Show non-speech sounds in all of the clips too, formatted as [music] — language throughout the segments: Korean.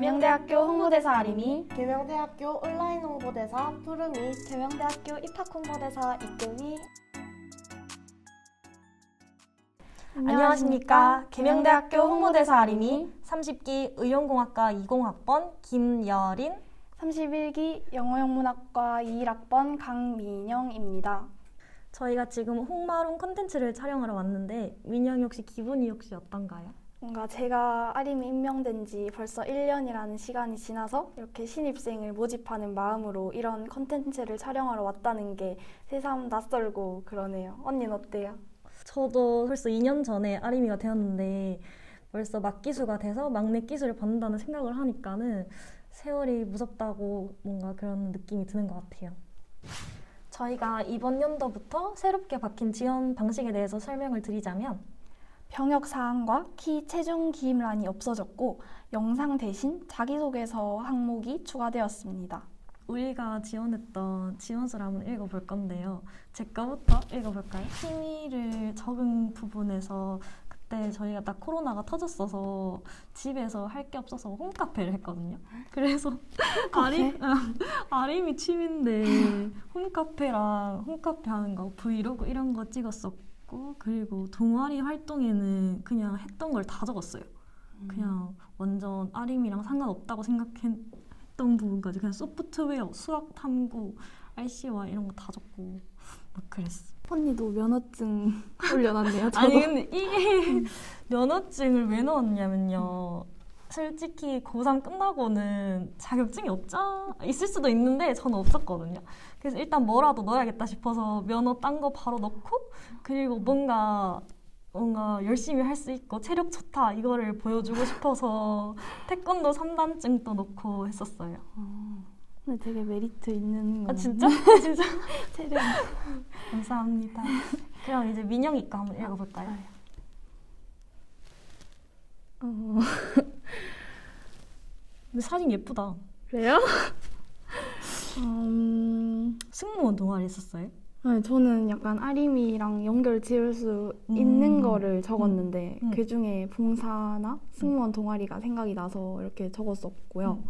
계명대학교 홍보대사 아림이 계명대학교 온라인 홍보대사 푸르미 계명대학교 입학 홍보대사 이금희 안녕하십니까. 계명대학교 홍보대사 아림이 30기 의용공학과 20학번 김여린 31기 영어영문학과 21학번 강민영입니다. 저희가 지금 홍마룬 콘텐츠를 촬영하러 왔는데 민영이 혹시 기분이 혹시 어떤가요? 뭔가 제가 아림이 임명된 지 벌써 1년이라는 시간이 지나서 이렇게 신입생을 모집하는 마음으로 이런 컨텐츠를 촬영하러 왔다는 게 새삼 낯설고 그러네요. 언니는 어때요? 저도 벌써 2년 전에 아림이가 되었는데 벌써 막기수가 돼서 막내 기수를 받는다는 생각을 하니까는 세월이 무섭다고 뭔가 그런 느낌이 드는 것 같아요. 저희가 이번 연도부터 새롭게 바뀐 지원 방식에 대해서 설명을 드리자면 병역 사항과 키 체중 기입란이 없어졌고 영상 대신 자기소개서 항목이 추가되었습니다. 우리가 지원했던 지원서를 한번 읽어볼 건데요. 제 거부터 읽어볼까요? 심의를 적응 부분에서 그때 저희가 딱 코로나가 터졌어서 집에서 할 게 없어서 홈카페를 했거든요. 그래서 아림, 아림이 취미인데 홈카페랑 홈카페 하는 거 브이로그 이런 거 찍었었고 그리고 동아리 활동에는 그냥 했던 걸 다 적었어요. 그냥 완전 아림이랑 상관없다고 생각했던 부분까지 그냥 소프트웨어, 수학 탐구, RC와 이런 거 다 적고 막 그랬어. 언니도 면허증 [laughs] 올려놨네요. 아니 근데 이게 면허증을 왜 넣었냐면요. 솔직히 고3 끝나고는 자격증이 없자 있을 수도 있는데 저는 없었거든요. 그래서 일단 뭐라도 넣어야겠다 싶어서 면허 딴 거 바로 넣고 그리고 뭔가 뭔가 열심히 할 수 있고 체력 좋다 이거를 보여주고 싶어서 태권도 3단증도 넣고 했었어요. 근데 되게 메리트 있는 거. 아 진짜? [laughs] 진짜? [laughs] 체력. 감사합니다. 그럼 이제 민영이 거 한번 읽어볼까요? 어, [laughs] 근데 사진 예쁘다. 그래요? [laughs] 음, 승무원 동아리 했었어요? 아니, 저는 약간 아림이랑 연결 지을 수 음. 있는 거를 적었는데 음. 그 중에 봉사나 승무원 동아리가 생각이 나서 이렇게 적었었고요.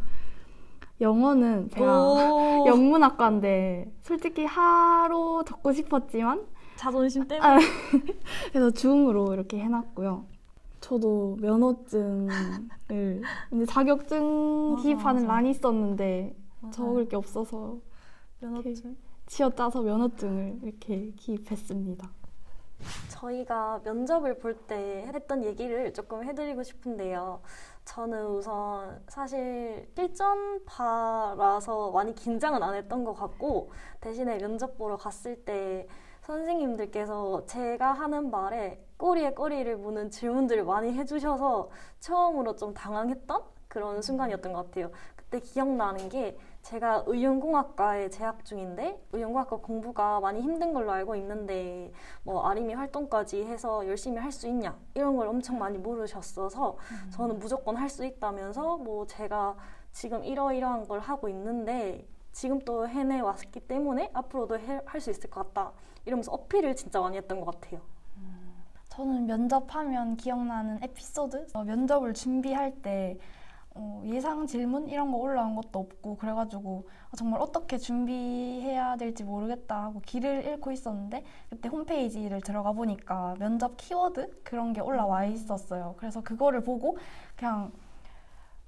영어는 제가 오, [laughs] 영문학과인데 솔직히 하로 적고 싶었지만 자존심 때문에. 아, [laughs] 그래서 중으로 이렇게 해놨고요. 저도 면허증을 [laughs] 근데 자격증 맞아, 기입하는 맞아. 란이 있었는데 맞아요. 적을 게 없어서 면허증. 치어짜서 면허증을 이렇게 기입했습니다. 저희가 면접을 볼 때 했던 얘기를 조금 해드리고 싶은데요. 저는 우선 사실 실전파라서 많이 긴장은 안 했던 것 같고 대신에 면접 보러 갔을 때 선생님들께서 제가 하는 말에 꼬리에 꼬리를 무는 질문들을 많이 해주셔서 처음으로 좀 당황했던 그런 순간이었던 것 같아요. 그때 기억나는 게 제가 의용공학과에 재학 중인데 의용공학과 공부가 많이 힘든 걸로 알고 있는데 뭐 아림이 활동까지 해서 열심히 할 수 있냐 이런 걸 엄청 많이 물으셨어서 저는 무조건 할 수 있다면서 뭐 제가 지금 이러이러한 걸 하고 있는데 지금 또 해내 왔기 때문에 앞으로도 할 수 있을 것 같다 이러면서 어필을 진짜 많이 했던 것 같아요. 저는 면접하면 기억나는 에피소드? 어, 면접을 준비할 때 어, 예상 질문 이런 거 올라온 것도 없고 그래가지고 아, 정말 어떻게 준비해야 될지 모르겠다 하고 길을 잃고 있었는데 그때 홈페이지를 들어가 보니까 면접 키워드 그런 게 올라와 있었어요. 그래서 그거를 보고 그냥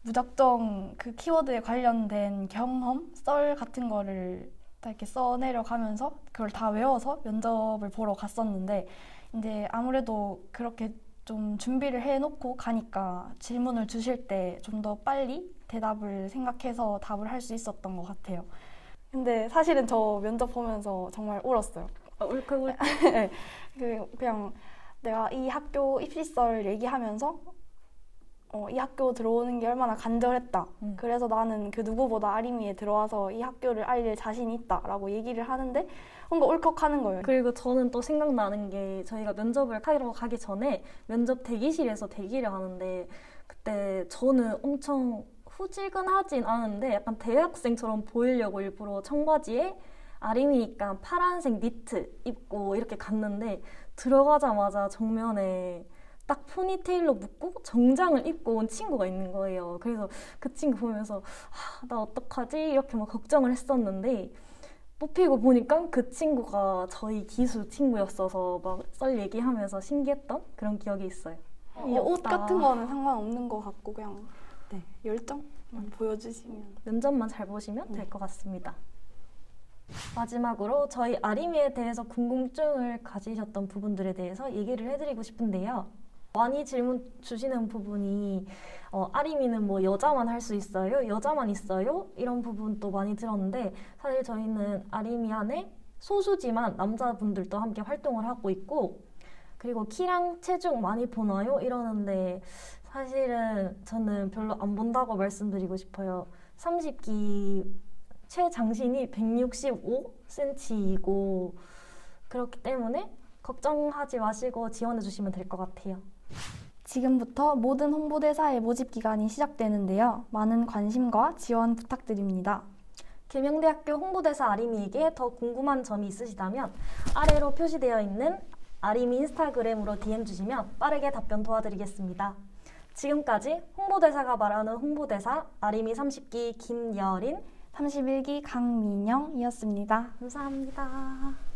무작정 그 키워드에 관련된 경험, 썰 같은 거를 다 이렇게 써내려가면서 그걸 다 외워서 면접을 보러 갔었는데 이제 아무래도 그렇게 좀 준비를 해놓고 가니까 질문을 주실 때 좀 더 빨리 대답을 생각해서 답을 할 수 있었던 것 같아요. 근데 사실은 저 면접 보면서 정말 울었어요. 어, 울컥 울컥. [laughs] 그 그냥 내가 이 학교 입시설 얘기하면서 어, 이 학교 들어오는 게 얼마나 간절했다. 음. 그래서 나는 그 누구보다 아림이에 들어와서 이 학교를 알릴 자신이 있다라고 얘기를 하는데 뭔가 울컥하는 거예요. 그리고 저는 또 생각나는 게 저희가 면접을 하러 가기 전에 면접 대기실에서 대기를 하는데 그때 저는 엄청 후질근하진 않은데 약간 대학생처럼 보이려고 일부러 청바지에 아림이니까 파란색 니트 입고 이렇게 갔는데 들어가자마자 정면에 딱딱 포니테일로 묶고 정장을 입고 온 친구가 있는 거예요. 그래서 그 친구 보면서 아, 나 어떡하지? 이렇게 막 걱정을 했었는데 뽑히고 보니까 그 친구가 저희 기수 친구였어서 막 썰 얘기하면서 신기했던 그런 기억이 있어요. 이 옷. 같은 거는 상관없는 것 같고 그냥 네, 열정만 보여주시면 면접만 잘 보시면 될것 같습니다. 마지막으로 저희 아림이에 대해서 궁금증을 가지셨던 부분들에 대해서 얘기를 해드리고 싶은데요. 많이 질문 주시는 부분이 어, 아림이는 뭐 여자만 할 수 있어요? 여자만 있어요? 이런 부분도 많이 들었는데 사실 저희는 아림이 안에 소수지만 남자분들도 함께 활동을 하고 있고 그리고 키랑 체중 많이 보나요? 이러는데 사실은 저는 별로 안 본다고 말씀드리고 싶어요. 30기 최장신이 165cm이고 그렇기 때문에 걱정하지 마시고 지원해 주시면 될 것 같아요. 지금부터 모든 홍보대사의 모집 기간이 시작되는데요. 많은 관심과 지원 부탁드립니다. 계명대학교 홍보대사 아림이에게 더 궁금한 점이 있으시다면 아래로 표시되어 있는 아림이 인스타그램으로 DM 주시면 빠르게 답변 도와드리겠습니다. 지금까지 홍보대사가 말하는 홍보대사 아림이 30기 김여린 31기 강민영이었습니다. 감사합니다.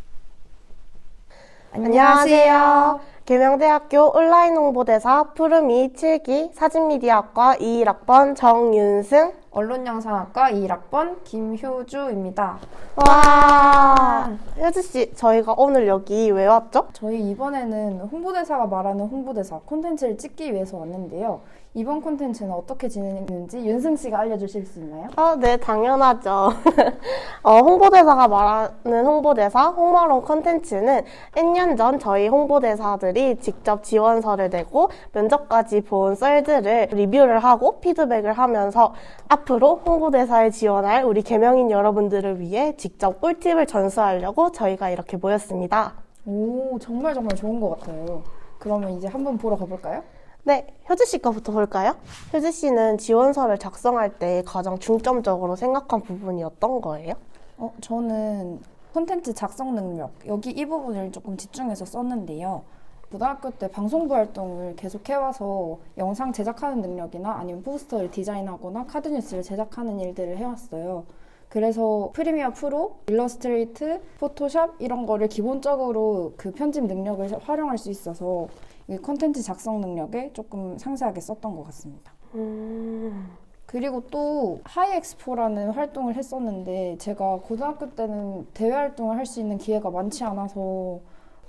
안녕하세요. 계명대학교 온라인 홍보대사 푸르미 7기 사진미디어학과 21학번 정윤승. 언론영상학과 2학번 김효주입니다. 와, 효주 씨, 저희가 오늘 여기 왜 왔죠? 저희 이번에는 홍보대사가 말하는 홍보대사 콘텐츠를 찍기 위해서 왔는데요. 이번 콘텐츠는 어떻게 진행했는지 윤승 씨가 알려주실 수 있나요? 아, 네, 당연하죠. [laughs] 어, 홍보대사가 말하는 홍보대사 홍마론 컨텐츠는 1년 전 저희 홍보대사들이 직접 지원서를 내고 면접까지 본 썰들을 리뷰를 하고 피드백을 하면서 앞으로 홍보대사에 지원할 우리 개명인 여러분들을 위해 직접 꿀팁을 전수하려고 저희가 이렇게 모였습니다. 오, 정말 정말 좋은 것 같아요. 그러면 이제 한번 보러 가볼까요? 네, 효주 씨 거부터 볼까요? 효주 씨는 지원서를 작성할 때 가장 중점적으로 생각한 부분이 어떤 거예요? 어, 저는 콘텐츠 작성 능력, 여기 이 부분을 조금 집중해서 썼는데요. 고등학교 때 방송부 활동을 계속 해와서 영상 제작하는 능력이나 아니면 포스터를 디자인하거나 카드 뉴스를 제작하는 일들을 해왔어요. 그래서 프리미어 프로, 일러스트레이트, 포토샵 이런 거를 기본적으로 그 편집 능력을 활용할 수 있어서 이 콘텐츠 작성 능력에 조금 상세하게 썼던 것 같습니다. 음, 그리고 또 하이엑스포라는 활동을 했었는데 제가 고등학교 때는 대외 활동을 할 수 있는 기회가 많지 않아서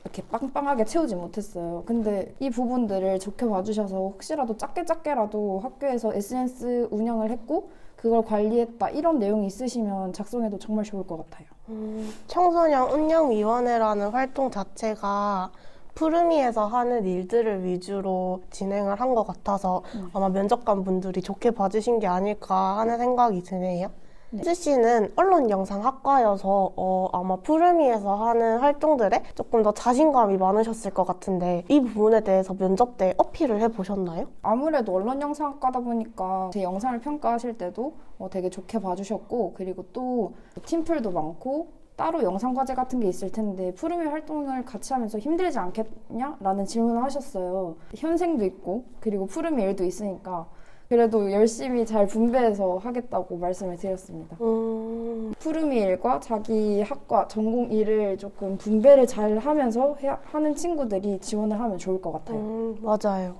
이렇게 빵빵하게 채우지 못했어요. 근데 이 부분들을 좋게 봐주셔서 혹시라도 작게 작게라도 학교에서 SNS 운영을 했고 그걸 관리했다 이런 내용이 있으시면 작성해도 정말 좋을 것 같아요. 음, 청소년 운영위원회라는 활동 자체가 푸르미에서 하는 일들을 위주로 진행을 한 것 같아서 아마 면접관 분들이 좋게 봐주신 게 아닐까 하는 생각이 드네요. 네. 혜주 씨는 언론 영상 학과여서 어, 아마 푸르미에서 하는 활동들에 조금 더 자신감이 많으셨을 것 같은데 이 부분에 대해서 면접 때 어필을 해보셨나요? 아무래도 언론 영상 학과다 보니까 제 영상을 평가하실 때도 어, 되게 좋게 봐주셨고 그리고 또 팀플도 많고 따로 영상 과제 같은 게 있을 텐데 푸르미 활동을 같이 하면서 힘들지 않겠냐 라는 질문을 하셨어요. 현생도 있고 그리고 푸르미 일도 있으니까 그래도 열심히 잘 분배해서 하겠다고 말씀을 드렸습니다. 음, 푸르미 일과 자기 학과 전공 일을 조금 분배를 잘 하면서 해- 하는 친구들이 지원을 하면 좋을 것 같아요. 음, 맞아요.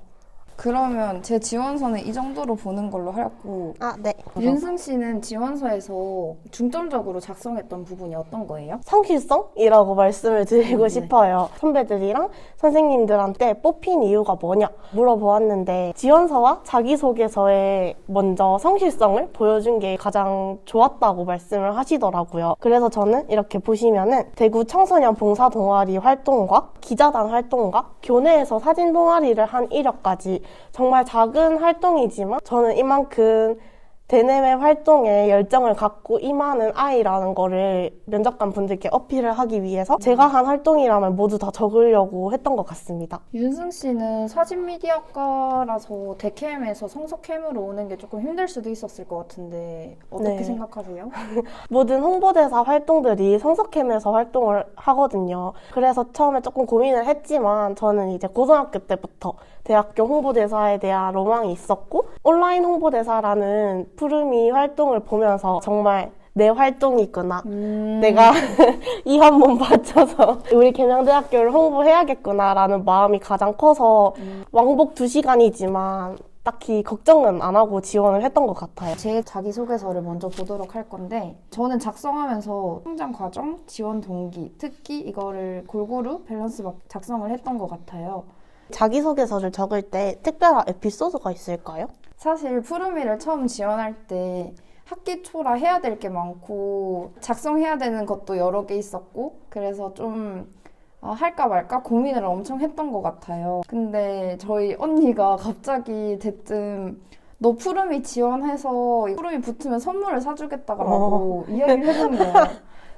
그러면 제 지원서는 이 정도로 보는 걸로 하였고 아, 네. 윤승 씨는 지원서에서 중점적으로 작성했던 부분이 어떤 거예요? 성실성이라고 말씀을 드리고 네. 싶어요. 선배들이랑 선생님들한테 뽑힌 이유가 뭐냐 물어보았는데 지원서와 자기소개서에 먼저 성실성을 보여준 게 가장 좋았다고 말씀을 하시더라고요. 그래서 저는 이렇게 보시면은 대구 청소년 봉사 동아리 활동과 기자단 활동과 교내에서 사진 동아리를 한 이력까지 정말 작은 활동이지만 저는 이만큼 대내외 활동에 열정을 갖고 임하는 아이라는 거를 면접관 분들께 어필을 하기 위해서 제가 한 활동이라면 모두 다 적으려고 했던 것 같습니다. 윤승 씨는 사진 미디어과라서 대캠에서 성서캠으로 오는 게 조금 힘들 수도 있었을 것 같은데 어떻게 네. 생각하세요? [laughs] 모든 홍보대사 활동들이 성서캠에서 활동을 하거든요. 그래서 처음에 조금 고민을 했지만 저는 이제 고등학교 때부터 대학교 홍보대사에 대한 로망이 있었고 온라인 홍보대사라는 푸르미 활동을 보면서 정말 내 활동이구나. 음. 내가 [laughs] 이 한 번 바쳐서 우리 계명대학교를 홍보해야겠구나라는 마음이 가장 커서 왕복 2시간이지만 딱히 걱정은 안 하고 지원을 했던 것 같아요. 제 자기소개서를 먼저 보도록 할 건데 저는 작성하면서 성장 과정, 지원 동기, 특기 이거를 골고루 밸런스 막 작성을 했던 것 같아요. 자기소개서를 적을 때 특별한 에피소드가 있을까요? 사실 푸르미를 처음 지원할 때 학기 초라 해야 될 게 많고 작성해야 되는 것도 여러 개 있었고 그래서 좀 아, 할까 말까 고민을 엄청 했던 것 같아요. 근데 저희 언니가 갑자기 대뜸 너 푸르미 지원해서 푸르미 붙으면 선물을 사주겠다라고 이야기를 해준 거예요.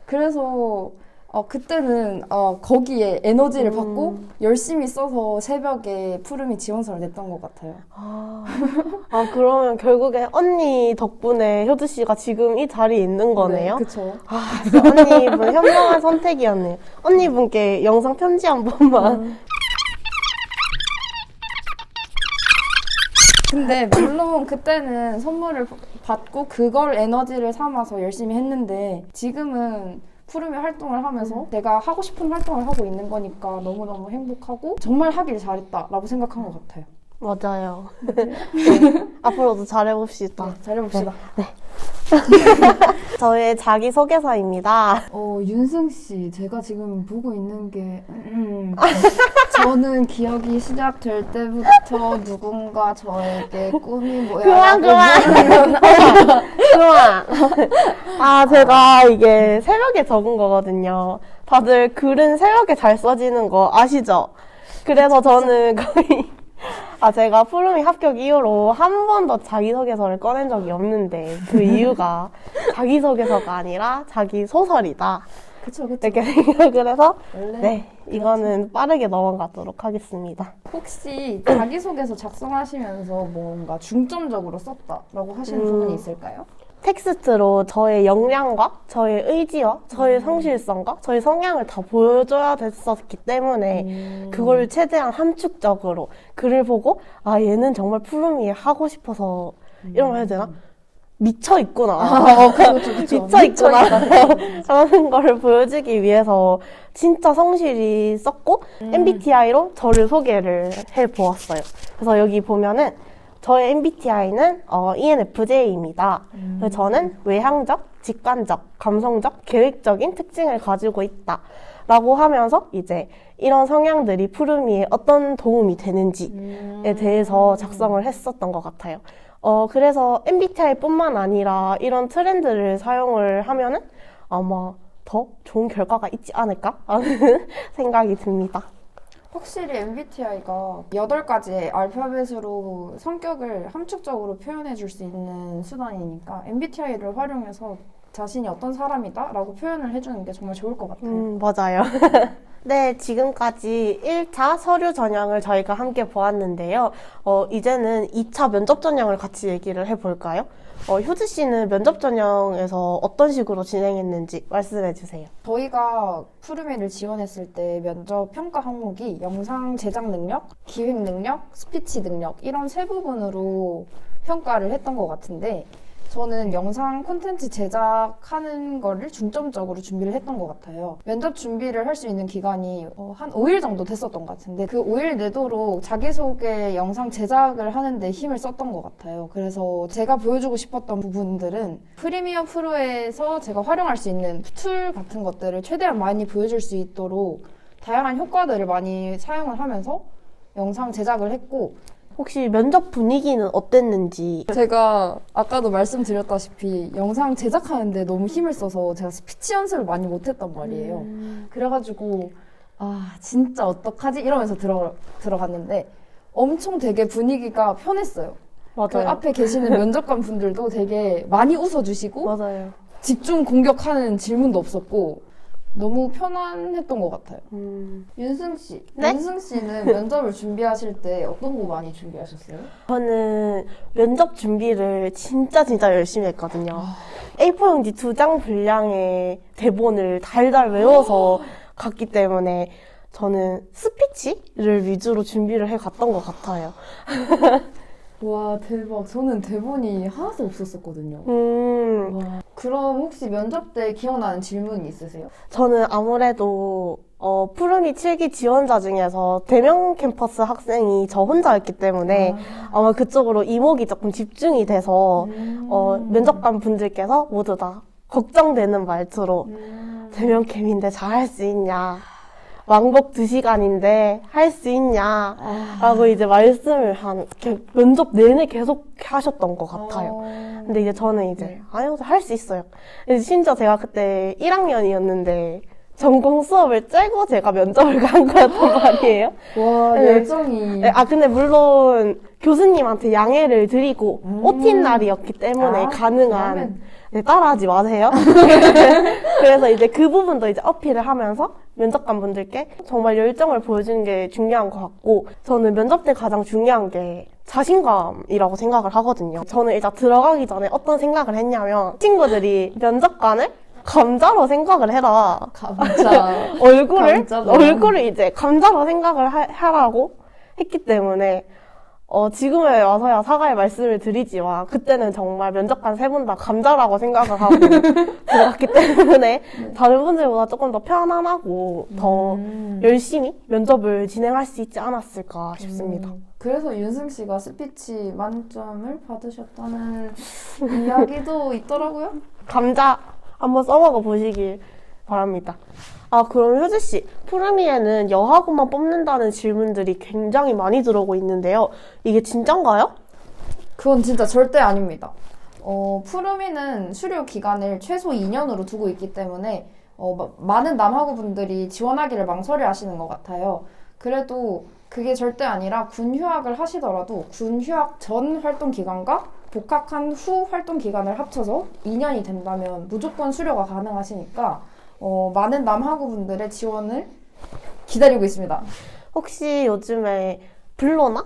그래서 어, 그때는 어, 거기에 에너지를 받고 열심히 써서 새벽에 푸르미 지원서를 냈던 것 같아요. 아, 아, 그러면 결국에 언니 덕분에 효주 씨가 지금 이 자리에 있는 거네요? 그렇죠. 아, 언니분 현명한 선택이었네요. 언니분께 영상 편지 한 번만. 근데 물론 그때는 선물을 받고 그걸 에너지를 삼아서 열심히 했는데 지금은 푸르미 활동을 하면서 내가 하고 싶은 활동을 하고 있는 거니까 너무너무 행복하고 정말 하길 잘했다라고 생각한 것 같아요. 맞아요. 네. [laughs] 앞으로도 잘해봅시다. 네, 잘해봅시다. [laughs] 저의 자기소개서입니다. 어, 윤승 씨, 제가 지금 보고 있는 게 저는 기억이 시작될 때부터 누군가 저에게 꿈이 뭐야? 그만, 그만! 그만! [laughs] 아, 제가 이게 새벽에 적은 거거든요. 다들 글은 새벽에 잘 써지는 거 아시죠? 그래서 저는 거의, 아, 제가 푸르미 합격 이후로 한 번도 자기소개서를 꺼낸 적이 없는데, 그 [laughs] 이유가 자기소개서가 아니라 자기 소설이다. 그쵸, 그쵸. 이렇게 생각을 해서, 원래 네, 이거는 빠르게 넘어가도록 하겠습니다. 혹시 자기소개서 작성하시면서 뭔가 중점적으로 썼다라고 하시는 음. 부분이 있을까요? 텍스트로 저의 역량과 저의 의지와 저의 성실성과 저의 성향을 다 보여줘야 됐었기 때문에 그걸 최대한 함축적으로 글을 보고 아 얘는 정말 푸르미에 하고 싶어서 이런 걸 해야 되나? 미쳐 있구나. 미쳐 있구나. 라는 걸 보여주기 위해서 진짜 성실히 썼고 MBTI로 저를 소개를 해 보았어요. 그래서 여기 보면은 저의 MBTI는 어, ENFJ입니다. 그래서 저는 외향적, 직관적, 감성적, 계획적인 특징을 가지고 있다. 라고 하면서 이제 이런 성향들이 푸르미에 어떤 도움이 되는지에 대해서 작성을 했었던 것 같아요. 어, 그래서 MBTI뿐만 아니라 이런 트렌드를 사용을 하면은 아마 더 좋은 결과가 있지 않을까? 라는 [laughs] 생각이 듭니다. 확실히 MBTI가 8가지의 알파벳으로 성격을 함축적으로 표현해 줄 수 있는 수단이니까 MBTI를 활용해서 자신이 어떤 사람이다 라고 표현을 해주는 게 정말 좋을 것 같아요. 음, 맞아요. [laughs] 네, 지금까지 1차 서류 전형을 저희가 함께 보았는데요. 어, 이제는 2차 면접 전형을 같이 얘기를 해볼까요? 어, 효주 씨는 면접 전형에서 어떤 식으로 진행했는지 말씀해 주세요. 저희가 푸르미를 지원했을 때 면접 평가 항목이 영상 제작 능력, 기획 능력, 스피치 능력 이런 세 부분으로 평가를 했던 것 같은데 저는 영상 콘텐츠 제작하는 거를 중점적으로 준비를 했던 것 같아요. 면접 준비를 할 수 있는 기간이 어, 한 5일 정도 됐었던 것 같은데 그 5일 내도록 자기소개 영상 제작을 하는데 힘을 썼던 것 같아요. 그래서 제가 보여주고 싶었던 부분들은 프리미엄 프로에서 제가 활용할 수 있는 툴 같은 것들을 최대한 많이 보여줄 수 있도록 다양한 효과들을 많이 사용을 하면서 영상 제작을 했고 혹시 면접 분위기는 어땠는지 제가 아까도 말씀드렸다시피 영상 제작하는데 너무 힘을 써서 제가 스피치 연습을 많이 못했단 말이에요. 그래가지고 아 진짜 어떡하지 이러면서 들어 들어갔는데 엄청 되게 분위기가 편했어요. 그 맞아요. 앞에 계시는 면접관 분들도 되게 많이 웃어주시고 맞아요. 집중 공격하는 질문도 없었고 너무 편안했던 것 같아요. 음. 윤승 씨, 네? 윤승 씨는 [laughs] 면접을 준비하실 때 어떤 거 많이 준비하셨어요? 저는 면접 준비를 진짜 진짜 열심히 했거든요. A4용지 두 장 분량의 대본을 달달 외워서 갔기 때문에 저는 스피치를 위주로 준비를 해 갔던 것 같아요. [laughs] 와 대박. 저는 대본이 하나도 없었었거든요. 음, 와. 그럼 혹시 면접 때 기억나는 질문이 있으세요? 저는 아무래도 어, 푸르미 7기 지원자 중에서 대명 캠퍼스 학생이 저 혼자였기 때문에 아 마 그쪽으로 이목이 조금 집중이 돼서 음. 어, 면접관 분들께서 모두 다 걱정되는 말투로 음. 대면 캠인데 잘할 수 있냐 왕복 2시간인데 할 수 있냐 라고 이제 말씀을 한 이렇게 면접 내내 계속 하셨던 것 같아요. 어. 근데 이제 저는 이제 네. 아니요 할 수 있어요. 근데 심지어 제가 그때 1학년이었는데 전공 수업을 째고 제가 면접을 [laughs] 간 거였단 말이에요. 와 네. 열정이. 네, 아 근데 물론 교수님한테 양해를 드리고 음. OT 날이었기 때문에 아, 가능한 그러면- 네, 따라하지 마세요. [laughs] 그래서 이제 그 부분도 이제 어필을 하면서 면접관 분들께 정말 열정을 보여주는 게 중요한 것 같고 저는 면접 때 가장 중요한 게 자신감이라고 생각을 하거든요. 저는 일단 들어가기 전에 어떤 생각을 했냐면 친구들이 면접관을 감자로 생각을 해라. 감자. [laughs] 얼굴을 감자다. 얼굴을 이제 감자로 생각을 하, 하라고 했기 때문에 어, 지금에 와서야 사과의 말씀을 드리지만 그때는 정말 면접관 세 분 다 감자라고 생각을 하고 [laughs] 들어갔기 때문에 다른 분들보다 조금 더 편안하고 더 음. 열심히 면접을 진행할 수 있지 않았을까 싶습니다. 음, 그래서 윤승 씨가 스피치 만점을 받으셨다는 이야기도 있더라고요. 감자 한번 써먹어 보시길 바랍니다. 아, 그럼 효주 씨, 푸르미에는 여하고만 뽑는다는 질문들이 굉장히 많이 들어오고 있는데요. 이게 진짠가요? 그건 진짜 절대 아닙니다. 어, 푸르미는 수료 기간을 최소 2년으로 두고 있기 때문에 어, 마- 많은 남학우 분들이 지원하기를 망설여 하시는 것 같아요. 그래도 그게 절대 아니라 군 휴학을 하시더라도 군 휴학 전 활동 기간과 복학한 후 활동 기간을 합쳐서 2년이 된다면 무조건 수료가 가능하시니까 어, 많은 남학우 분들의 지원을 기다리고 있습니다. 혹시 요즘에 블로나?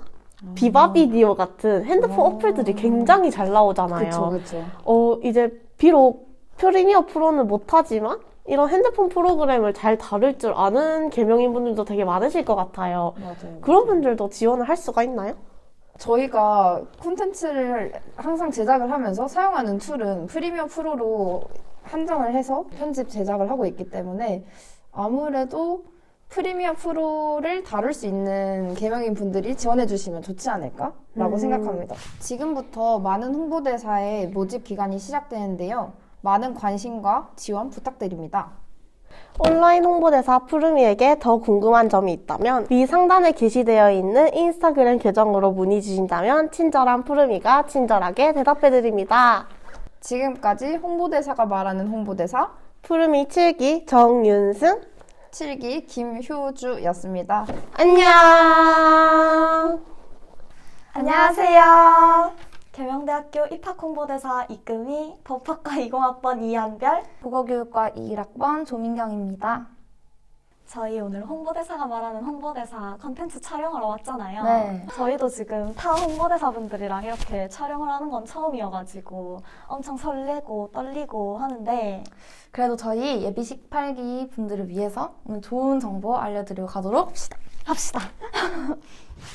비바 비디오 같은 핸드폰 어플들이 굉장히 잘 나오잖아요. 그렇죠. 어, 이제 비록 프리미어 프로는 못하지만 이런 핸드폰 프로그램을 잘 다룰 줄 아는 개명인 분들도 되게 많으실 것 같아요. 맞아요. 그런 분들도 지원을 할 수가 있나요? 저희가 콘텐츠를 항상 제작을 하면서 사용하는 툴은 프리미어 프로로 한정을 해서 편집 제작을 하고 있기 때문에 아무래도 프리미어 프로를 다룰 수 있는 개명인 분들이 지원해 주시면 좋지 않을까라고 음. 생각합니다. 지금부터 많은 홍보대사의 모집 기간이 시작되는데요. 많은 관심과 지원 부탁드립니다. 온라인 홍보대사 푸르미에게 더 궁금한 점이 있다면 위 상단에 게시되어 있는 인스타그램 계정으로 문의 주신다면 친절한 푸르미가 친절하게 대답해 드립니다. 지금까지 홍보대사가 말하는 홍보대사 푸르미 7기 정윤승 7기 김효주였습니다. 안녕. 안녕하세요. 계명대학교 입학홍보대사 이금희, 법학과 20학번 이한별. 국어교육과 21학번 조민경입니다. 저희 오늘 홍보대사가 말하는 홍보대사 컨텐츠 촬영하러 왔잖아요. 네. 저희도 지금 타 홍보대사분들이랑 이렇게 촬영을 하는 건 처음이어가지고 엄청 설레고 떨리고 하는데 그래도 저희 예비 18기 분들을 위해서 오늘 좋은 정보 알려드리고 가도록 합시다. 합시다. [laughs]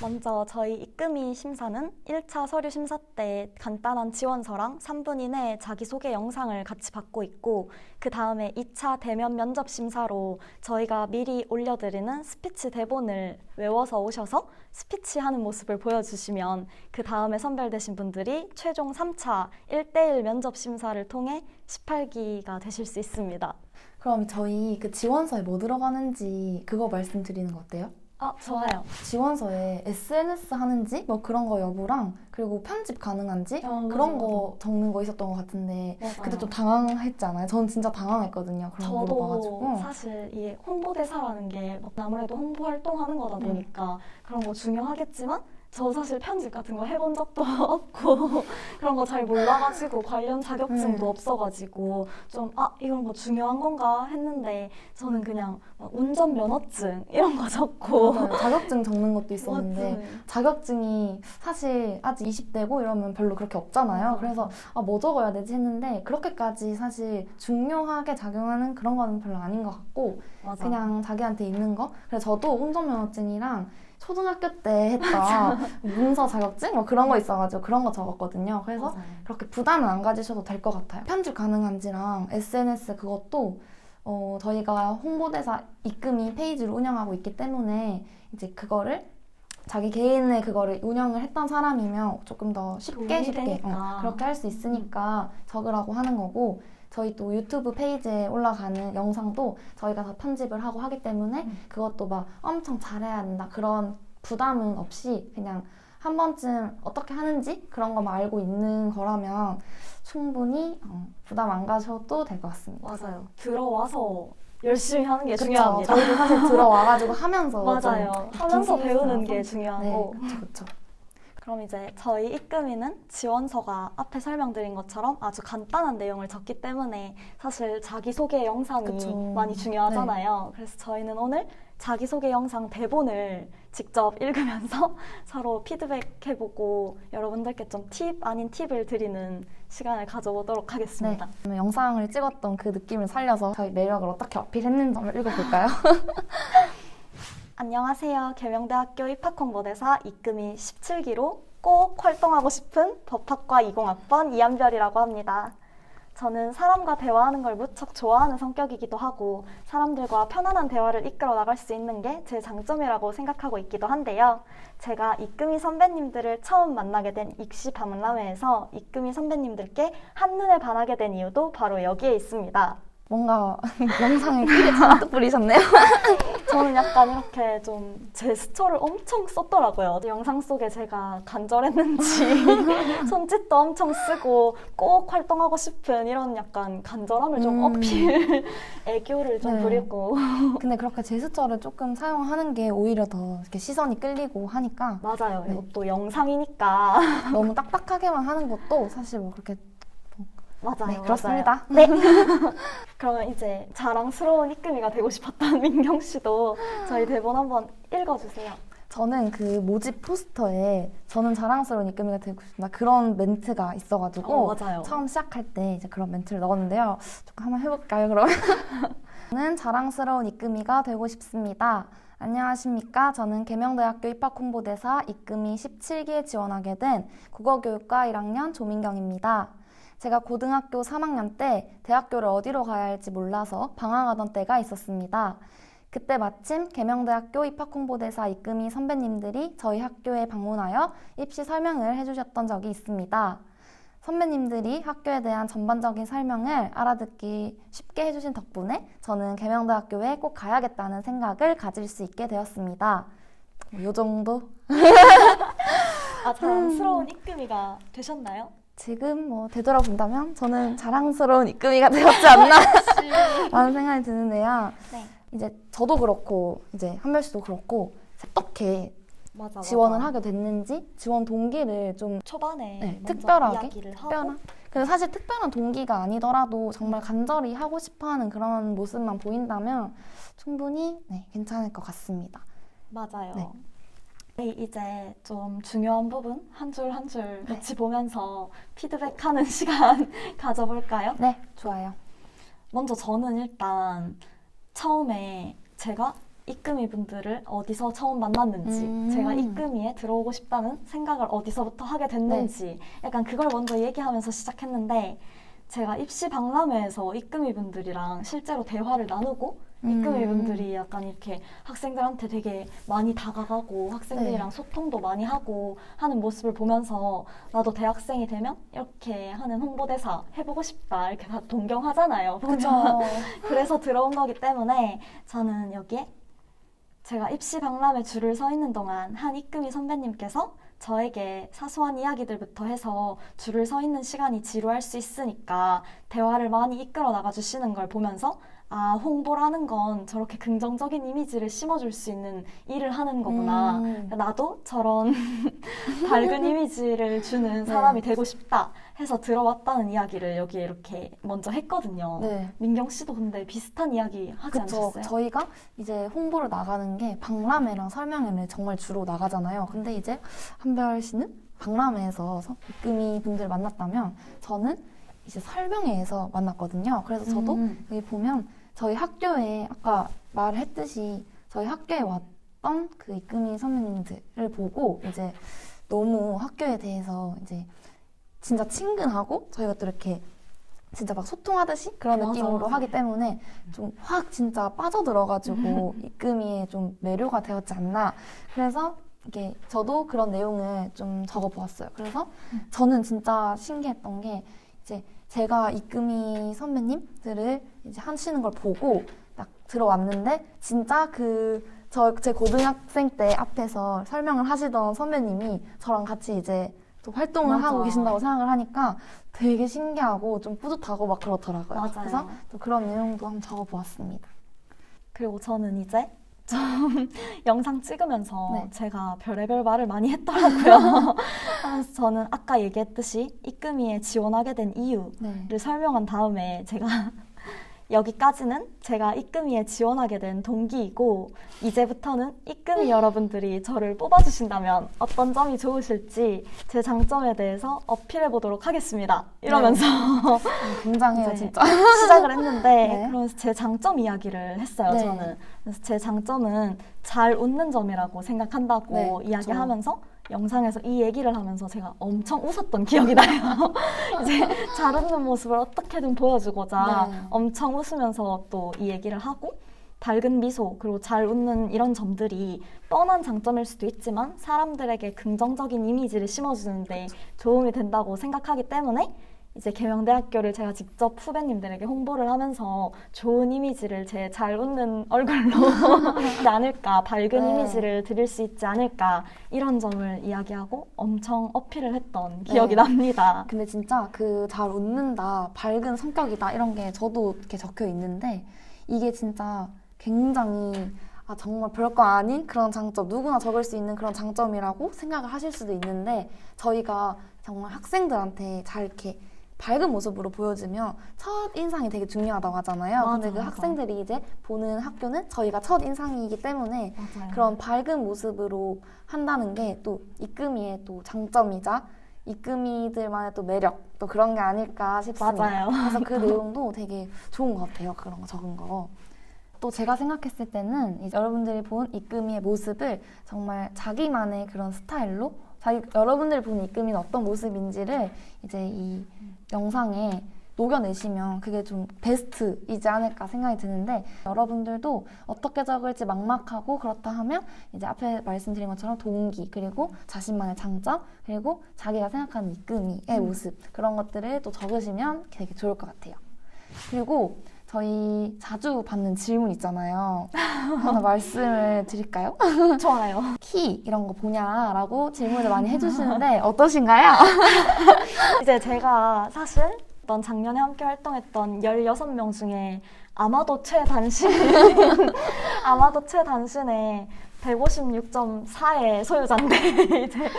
먼저 저희 입금이 심사는 1차 서류 심사 때 간단한 지원서랑 3분 이내 자기소개 영상을 같이 받고 있고 그 다음에 2차 대면 면접 심사로 저희가 미리 올려드리는 스피치 대본을 외워서 오셔서 스피치 하는 모습을 보여주시면 그 다음에 선별되신 분들이 최종 3차 1대1 면접 심사를 통해 18기가 되실 수 있습니다. 그럼 저희 그 지원서에 뭐 들어가는지 그거 말씀드리는 거 어때요? 아, 좋아요. 지원서에 SNS 하는지 뭐 그런 거 여부랑 그리고 편집 가능한지 어, 맞아, 그런. 거 적는 거 있었던 것 같은데 맞아요. 그때 좀 당황했잖아요. 전 진짜 당황했거든요. 그런 거 저도 물어봐가지고. 사실 이게 홍보대사라는 게뭐 아무래도 홍보 활동하는 거다 보니까 그런 거 중요하겠지만 저 사실 편집 같은 거 해본 적도 [laughs] 없고 그런 거 잘 몰라가지고 관련 자격증도 음. 없어가지고 좀 아 이런 거 중요한 건가 했는데 저는 그냥 막 운전 면허증 이런 거 적고 맞아요. 자격증 적는 것도 있었는데 맞지? 자격증이 사실 아직 20대고 이러면 별로 그렇게 없잖아요. 맞아. 그래서 아, 뭐 적어야 되지 했는데 그렇게까지 사실 중요하게 작용하는 그런 거는 별로 아닌 것 같고 맞아. 그냥 자기한테 있는 거. 그래서 저도 운전 면허증이랑 초등학교 때 했던 문서 자격증 뭐 그런 거 있어가지고 그런 거 적었거든요. 그래서 맞아요. 그렇게 부담은 안 가지셔도 될 것 같아요. 편집 가능한지랑 SNS 그것도 어, 저희가 홍보대사 입금이 페이지를 운영하고 있기 때문에 이제 그거를 자기 개인의 그거를 운영을 했던 사람이면 조금 더 쉽게 쉽게. 어, 그렇게 할 수 있으니까 적으라고 하는 거고 저희 또 유튜브 페이지에 올라가는 영상도 저희가 다 편집을 하고 하기 때문에 음. 그것도 막 엄청 잘해야 된다 그런 부담은 없이 그냥 한 번쯤 어떻게 하는지 그런 거만 알고 있는 거라면 충분히 어, 부담 안 가셔도 될 것 같습니다. 맞아요. 들어와서 열심히 하는 게 그쵸? 중요합니다. 저희도 사실 들어와가지고 하면서 [laughs] 맞아요. 좀 하면서. 배우는 게 중요하고 네, 그렇죠, 그럼 이제 저희 입금이는 지원서가 앞에 설명드린 것처럼 아주 간단한 내용을 적기 때문에 사실 자기소개 영상이 그쵸. 많이 중요하잖아요. 그래서 저희는 오늘 자기소개 영상 대본을 직접 [laughs] 읽으면서 서로 피드백해보고 여러분들께 좀 팁 아닌 팁을 드리는 시간을 가져보도록 네, 하겠습니다. 그러면 영상을 찍었던 그 느낌을 살려서 저희 매력을 어떻게 어필했는지 한번 읽어볼까요? [laughs] 안녕하세요. 계명대학교 입학홍보대사 이금희 17기로 꼭 활동하고 싶은 법학과 20학번 이한별이라고 합니다. 저는 사람과 대화하는 걸 무척 좋아하는 성격이기도 하고 사람들과 편안한 대화를 이끌어 나갈 수 있는 게 제 장점이라고 생각하고 있기도 한데요. 제가 이금희 선배님들을 처음 만나게 된 입시 박람회에서 이금희 선배님들께 한눈에 반하게 된 이유도 바로 여기에 있습니다. 뭔가 [laughs] 영상에 끼를 잔뜩 뿌리셨네요. [laughs] 저는 약간 이렇게 좀 제스처를 엄청 썼더라고요. 영상 속에 제가 간절했는지 [laughs] 손짓도 엄청 쓰고 꼭 활동하고 싶은 이런 약간 간절함을 좀 음. 어필, 애교를 좀 네. 부리고 근데 그렇게 제스처를 조금 사용하는 게 오히려 더 이렇게 시선이 끌리고 하니까 맞아요. 네. 이것도 영상이니까 너무 딱딱하게만 하는 것도 사실 뭐 그렇게 맞아요. 네. 그렇습니다. 네. [laughs] 그러면 이제 자랑스러운 입금이가 되고 싶었던 [laughs] 민경 씨도 저희 대본 한번 읽어주세요. 저는 그 모집 포스터에 저는 자랑스러운 입금이가 되고 싶다 그런 멘트가 있어가지고 어, 맞아요. 처음 시작할 때 이제 그런 멘트를 넣었는데요. 조금 한번 해볼까요, 그럼? [laughs] 저는 자랑스러운 입금이가 되고 싶습니다. 안녕하십니까. 저는 계명대학교 입학홍보대사 입금이 17기에 지원하게 된 국어교육과 1학년 조민경입니다. 제가 고등학교 3학년 때 대학교를 어디로 가야 할지 몰라서 방황하던 때가 있었습니다. 그때 마침 계명대학교 입학홍보대사 입금이 선배님들이 저희 학교에 방문하여 입시 설명을 해주셨던 적이 있습니다. 선배님들이 학교에 대한 전반적인 설명을 알아듣기 쉽게 해주신 덕분에 저는 계명대학교에 꼭 가야겠다는 생각을 가질 수 있게 되었습니다. 이 정도? [laughs] 아 자랑스러운 입금이가 되셨나요? 지금 뭐 되돌아본다면 저는 자랑스러운 입금이가 되었지 않나 [laughs] 라는 생각이 드는데요. 네. 이제 저도 그렇고 이제 한별 씨도 그렇고 어떻게 맞아. 지원을 맞아. 하게 됐는지 지원 동기를 좀 초반에 네, 특별하게 하고 특별한 근데 사실 특별한 동기가 아니더라도 정말 간절히 하고 싶어하는 그런 모습만 보인다면 충분히 네, 괜찮을 것 같습니다. 맞아요. 네. 저희 이제 좀 중요한 부분 한 줄 한줄 네. 같이 보면서 피드백하는 [laughs] 시간 가져볼까요? 네, 좋아요. 먼저 저는 일단 처음에 제가 이금이 분들을 어디서 처음 만났는지, 음. 제가 이금이에 들어오고 싶다는 생각을 어디서부터 하게 됐는지, 네. 약간 그걸 먼저 얘기하면서 시작했는데, 제가 입시 박람회에서 이금이 분들이랑 실제로 대화를 나누고, 이금이 음. 분들이 약간 이렇게 학생들한테 되게 많이 다가가고, 학생들이랑 네. 소통도 많이 하고 하는 모습을 보면서, 나도 대학생이 되면 이렇게 하는 홍보대사 해보고 싶다. 이렇게 다 동경하잖아요. [laughs] 보면. 그렇죠. [laughs] 그래서 들어온 거기 때문에 저는 여기에 제가 입시 박람회 줄을 서 있는 동안 한 입금이 선배님께서 저에게 사소한 이야기들부터 해서 줄을 서 있는 시간이 지루할 수 있으니까 대화를 많이 이끌어 나가 주시는 걸 보면서 아, 홍보라는 건 저렇게 긍정적인 이미지를 심어줄 수 있는 일을 하는 거구나. 음. 나도 저런 [laughs] 밝은 이미지를 주는 사람이 되고 싶다 해서 들어왔다는 이야기를 여기에 이렇게 먼저 했거든요. 네. 민경 씨도 근데 비슷한 이야기 하지 그쵸. 않으셨어요? 저희가 이제 홍보를 나가는 게 박람회랑 설명회를 정말 주로 나가잖아요. 근데 이제 한별 씨는 박람회에서 서- 입금이 분들 만났다면 저는 이제 설명회에서 만났거든요. 그래서 저도 음. 여기 보면 저희 학교에 아까 말했듯이 저희 학교에 왔던 그 입금이 선배님들을 보고 이제 너무 학교에 대해서 이제 진짜 친근하고 저희가 또 이렇게 진짜 막 소통하듯이 그런 맞아, 느낌으로 맞아. 하기 때문에 좀 확 진짜 빠져들어가지고 [laughs] 입금이에 좀 매료가 되었지 않나. 그래서 이게 저도 그런 내용을 좀 적어보았어요. 그래서 저는 진짜 신기했던 게 이제 제가 입금이 선배님들을 이제 하시는 걸 보고 딱 들어왔는데 진짜 그 저 제 고등학생 때 앞에서 설명을 하시던 선배님이 저랑 같이 이제 또 활동을 맞아. 하고 계신다고 생각을 하니까 되게 신기하고 좀 뿌듯하고 막 그렇더라고요. 맞아요. 그래서 또 그런 내용도 한번 적어보았습니다. 그리고 저는 이제 좀 [laughs] 영상 찍으면서 네. 제가 별의별 말을 많이 했더라고요. [laughs] 그래서 저는 아까 얘기했듯이 입금이에 지원하게 된 이유를 네. 설명한 다음에 제가 여기까지는 제가 입금이에 지원하게 된 동기이고 이제부터는 입금이 여러분들이 저를 뽑아주신다면 어떤 점이 좋으실지 제 장점에 대해서 어필해 보도록 하겠습니다. 이러면서 굉장해요, [laughs] 이제 진짜. 시작을 했는데 [laughs] 네. 그러면서 제 장점 이야기를 했어요 네. 저는 그래서 제 장점은 잘 웃는 점이라고 생각한다고 네, 이야기하면서 영상에서 이 얘기를 하면서 제가 엄청 웃었던 기억이 나요 [laughs] 이제 잘 웃는 모습을 어떻게든 보여주고자 네. 엄청 웃으면서 또 이 얘기를 하고 밝은 미소 그리고 잘 웃는 이런 점들이 뻔한 장점일 수도 있지만 사람들에게 긍정적인 이미지를 심어주는데 도움이 된다고 생각하기 때문에 이제 계명대 학교를 제가 직접 후배님들에게 홍보를 하면서 좋은 이미지를 제 잘 웃는 얼굴로 [laughs] 않을까 밝은 네. 이미지를 드릴 수 있지 않을까 이런 점을 이야기하고 엄청 어필을 했던 기억이 네. 납니다. 근데 진짜 그 잘 웃는다, 밝은 성격이다 이런 게 저도 이렇게 적혀 있는데 이게 진짜 굉장히 아 정말 별거 아닌 그런 장점, 누구나 적을 수 있는 그런 장점이라고 생각을 하실 수도 있는데 저희가 정말 학생들한테 잘 이렇게 밝은 모습으로 보여주면 첫 인상이 되게 중요하다고 하잖아요. 맞아, 근데 그 맞아. 학생들이 이제 보는 학교는 저희가 첫 인상이기 때문에 맞아요. 그런 밝은 모습으로 한다는 게또 입금이의 또 장점이자 입금이들만의 또 매력 또 그런 게 아닐까 싶습니다. 맞아요. 그래서 그 내용도 되게 좋은 것 같아요. 그런 거 적은 거. 또 제가 생각했을 때는 이제 여러분들이 본 입금이의 모습을 정말 자기만의 그런 스타일로 자기 여러분들이 본 입금이는 어떤 모습인지를 이제 이 영상에 녹여내시면 그게 좀 베스트이지 않을까 생각이 드는데 여러분들도 어떻게 적을지 막막하고 그렇다 하면 이제 앞에 말씀드린 것처럼 동기 그리고 자신만의 장점 그리고 자기가 생각하는 입금이의 모습 그런 것들을 또 적으시면 되게 좋을 것 같아요. 그리고 저희 자주 받는 질문 있잖아요. [laughs] 하나 말씀을 드릴까요? [laughs] 좋아요. 키 이런 거 보냐라고 질문을 많이 해주시는데 [laughs] 어떠신가요? 이제 제가 사실 어떤 작년에 함께 활동했던 16명 중에 아마도 최단신 아마도 최단신의 156.4의 소유자인데 이제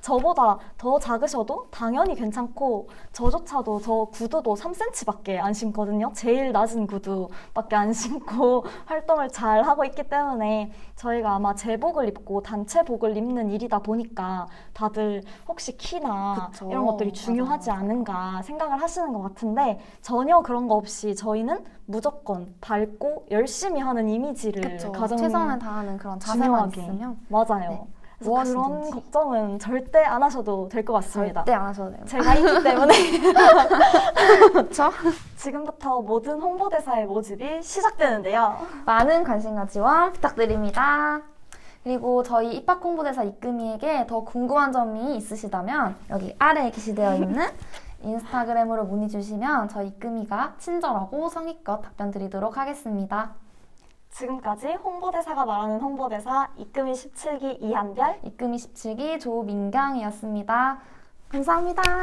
저보다 더 작으셔도 당연히 괜찮고 저조차도 저 구두도 3cm밖에 안 신거든요. 제일 낮은 구두밖에 안 신고 [laughs] 활동을 잘 하고 있기 때문에 저희가 아마 제복을 입고 단체복을 입는 일이다 보니까 다들 혹시 키나 그쵸. 이런 것들이 중요하지 맞아. 않은가 생각을 하시는 것 같은데 전혀 그런 거 없이 저희는 무조건 밝고 열심히 하는 이미지를 그렇죠. 가장 최선을 다하는 그런 자세만 중요하게. 있으면 맞아요. 네. 무엇이든지. 그런 걱정은 절대 안 하셔도 될 것 같습니다. 절대 안 하셔도 돼요. 제가 있기 때문에 [laughs] 그렇죠? 지금부터 모든 홍보대사의 모집이 시작되는데요. 많은 관심과 지원 부탁드립니다. 그리고 저희 입학 홍보대사 이금희에게 더 궁금한 점이 있으시다면 여기 아래에 게시되어 있는 [laughs] 인스타그램으로 문의 주시면 저희 이금희가 친절하고 성의껏 답변 드리도록 하겠습니다. 지금까지 홍보대사가 말하는 홍보대사 이금희 17기 이한별 이금희 17기 조민경이었습니다. 감사합니다. [laughs]